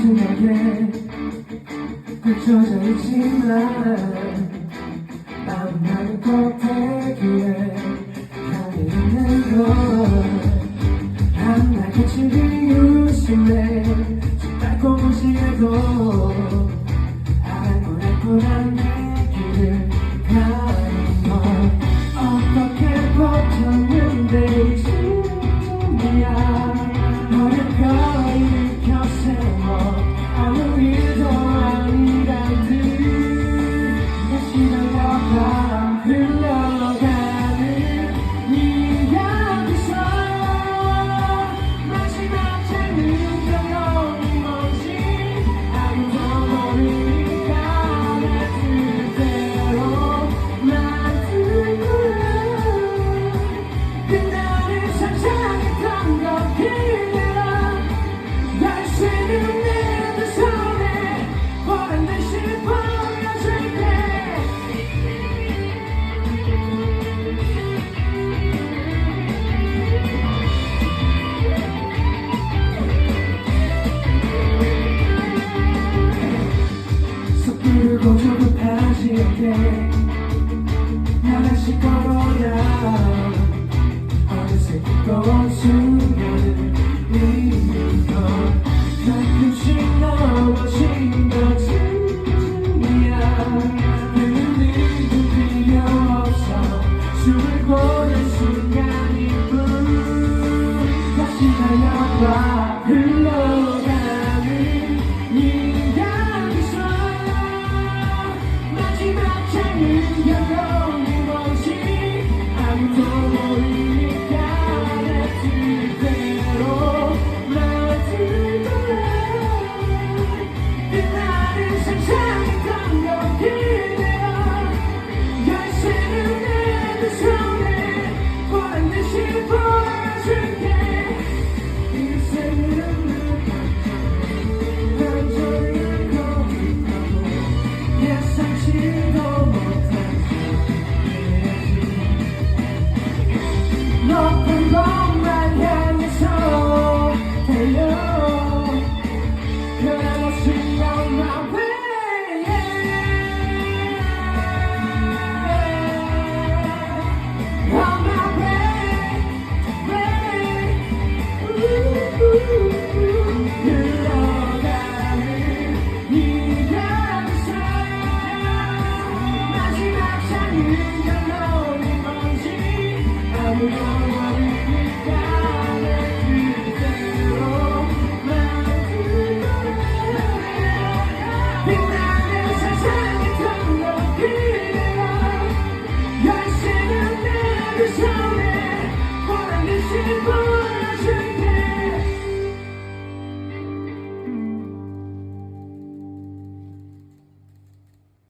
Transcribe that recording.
순간에 그쳐져 있지만 아무 말을 못하기에 가게 있는 걸 아무 날 거칠게 의심해 정말 고무시에도 알고 알고 알네 고주고 다시 할때 하나씩 걸어야 어느새 뜨거운 순간을 잊는 건 가끔씩 넘어진 것 진짜야. 내는 이도 필요 없어. 을 고는 순간일 뿐. 다시 달려봐 흘러. you.